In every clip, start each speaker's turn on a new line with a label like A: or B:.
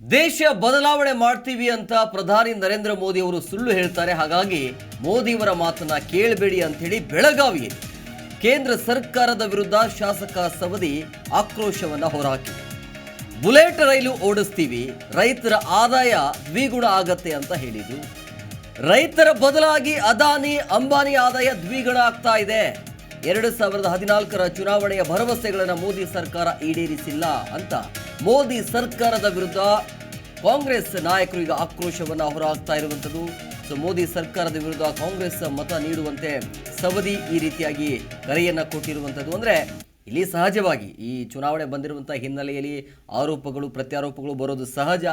A: ದೇಶ ಬದಲಾವಣೆ ಮಾಡ್ತೀವಿ ಅಂತ ಪ್ರಧಾನಿ ನರೇಂದ್ರ ಮೋದಿ ಅವರು ಸುಳ್ಳು ಹೇಳ್ತಾರೆ. ಹಾಗಾಗಿ ಮೋದಿಯವರ ಮಾತನ್ನ ಕೇಳಬೇಡಿ ಅಂತ ಹೇಳಿ ಬೆಳಗಾವಿ ಕೇಂದ್ರ ಸರ್ಕಾರದ ವಿರುದ್ಧ ಶಾಸಕ ಸವದಿ ಆಕ್ರೋಶವನ್ನ ಹೊರಹಾಕಿದೆ. ಬುಲೆಟ್ ರೈಲು ಓಡಿಸ್ತೀವಿ, ರೈತರ ಆದಾಯ ದ್ವಿಗುಣ ಆಗತ್ತೆ ಅಂತ ಹೇಳಿದ್ರು. ರೈತರ ಬದಲಾಗಿ ಅದಾನಿ, ಅಂಬಾನಿ ಆದಾಯ ದ್ವಿಗುಣ ಆಗ್ತಾ ಇದೆ. ಎರಡು ಸಾವಿರದ ಹದಿನಾಲ್ಕರ ಚುನಾವಣೆಯ ಭರವಸೆಗಳನ್ನು ಮೋದಿ ಸರ್ಕಾರ ಈಡೇರಿಸಿಲ್ಲ ಅಂತ ಮೋದಿ ಸರ್ಕಾರದ ವಿರುದ್ಧ ಕಾಂಗ್ರೆಸ್ ನಾಯಕರು ಈಗ ಆಕ್ರೋಶವನ್ನು ಹೊರಹಾಕ್ತಾ ಇರುವಂಥದ್ದು. ಸೊ, ಮೋದಿ ಸರ್ಕಾರದ ವಿರುದ್ಧ ಕಾಂಗ್ರೆಸ್ ಮತ ನೀಡುವಂತೆ ಸವದಿ ಈ ರೀತಿಯಾಗಿ ಕರೆಯನ್ನು ಕೊಟ್ಟಿರುವಂಥದ್ದು. ಅಂದರೆ, ಇಲ್ಲಿ ಸಹಜವಾಗಿ ಈ ಚುನಾವಣೆ ಬಂದಿರುವಂಥ ಹಿನ್ನೆಲೆಯಲ್ಲಿ ಆರೋಪಗಳು, ಪ್ರತ್ಯಾರೋಪಗಳು ಬರೋದು ಸಹಜ.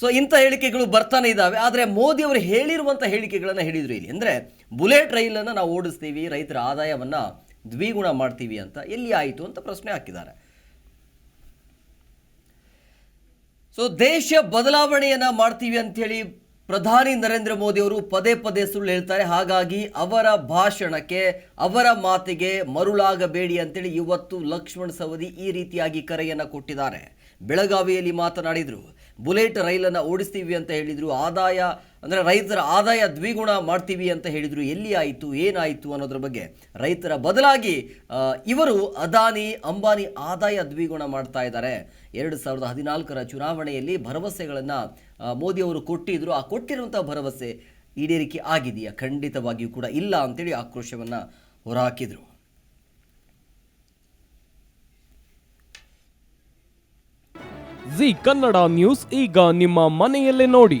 A: ಸೊ, ಇಂಥ ಹೇಳಿಕೆಗಳು ಬರ್ತಾನೆ ಇದ್ದಾವೆ. ಆದರೆ, ಮೋದಿ ಅವರು ಹೇಳಿರುವಂಥ ಹೇಳಿಕೆಗಳನ್ನು ಹೇಳಿದರು ಇಲ್ಲಿ. ಅಂದರೆ, ಬುಲೆಟ್ ರೈಲನ್ನು ನಾವು ಓಡಿಸ್ತೀವಿ, ರೈತರ ಆದಾಯವನ್ನು ದ್ವಿಗುಣ ಮಾಡ್ತೀವಿ ಅಂತ ಎಲ್ಲಿ ಆಯಿತು ಅಂತ ಪ್ರಶ್ನೆ ಹಾಕಿದ್ದಾರೆ. ಸೊ ದೇಶ ಬದಲಾವಣೆಯನ್ನ ಮಾಡ್ತೀವಿ ಅಂತೇಳಿ ಪ್ರಧಾನಿ ನರೇಂದ್ರ ಮೋದಿ ಅವರು ಪದೇ ಪದೇ ಸುಳ್ಳು ಹೇಳ್ತಾರೆ. ಹಾಗಾಗಿ ಅವರ ಭಾಷಣಕ್ಕೆ, ಅವರ ಮಾತಿಗೆ ಮರುಳಾಗಬೇಡಿ ಅಂತೇಳಿ ಇವತ್ತು ಲಕ್ಷ್ಮಣ್ ಸವದಿ ಈ ರೀತಿಯಾಗಿ ಕರೆಯನ್ನು ಕೊಟ್ಟಿದ್ದಾರೆ. ಬೆಳಗಾವಿಯಲ್ಲಿ ಮಾತನಾಡಿದರು, ಬುಲೆಟ್ ರೈಲನ್ನು ಓಡಿಸ್ತೀವಿ ಅಂತ ಹೇಳಿದರು, ಆದಾಯ ಅಂದರೆ ರೈತರ ಆದಾಯ ದ್ವಿಗುಣ ಮಾಡ್ತೀವಿ ಅಂತ ಹೇಳಿದರು, ಎಲ್ಲಿ ಆಯಿತು, ಏನಾಯಿತು ಅನ್ನೋದ್ರ ಬಗ್ಗೆ ರೈತರ ಬದಲಾಗಿ ಇವರು ಅದಾನಿ, ಅಂಬಾನಿ ಆದಾಯ ದ್ವಿಗುಣ ಮಾಡ್ತಾ ಇದ್ದಾರೆ. ಎರಡು ಸಾವಿರದ ಹದಿನಾಲ್ಕರ ಚುನಾವಣೆಯಲ್ಲಿ ಭರವಸೆಗಳನ್ನು ಮೋದಿ ಅವರು ಕೊಟ್ಟಿದ್ರು. ಆ ಕೊಟ್ಟಿರುವಂಥ ಭರವಸೆ ಈಡೇರಿಕೆ ಆಗಿದೆಯಾ? ಖಂಡಿತವಾಗಿಯೂ ಕೂಡ ಇಲ್ಲ ಅಂತೇಳಿ ಆಕ್ರೋಶವನ್ನು ಹೊರಹಾಕಿದರು.
B: ಜಿ ಕನ್ನಡ ನ್ಯೂಸ್ ಈಗ ನಿಮ್ಮ ಮನೆಯಲ್ಲೇ ನೋಡಿ.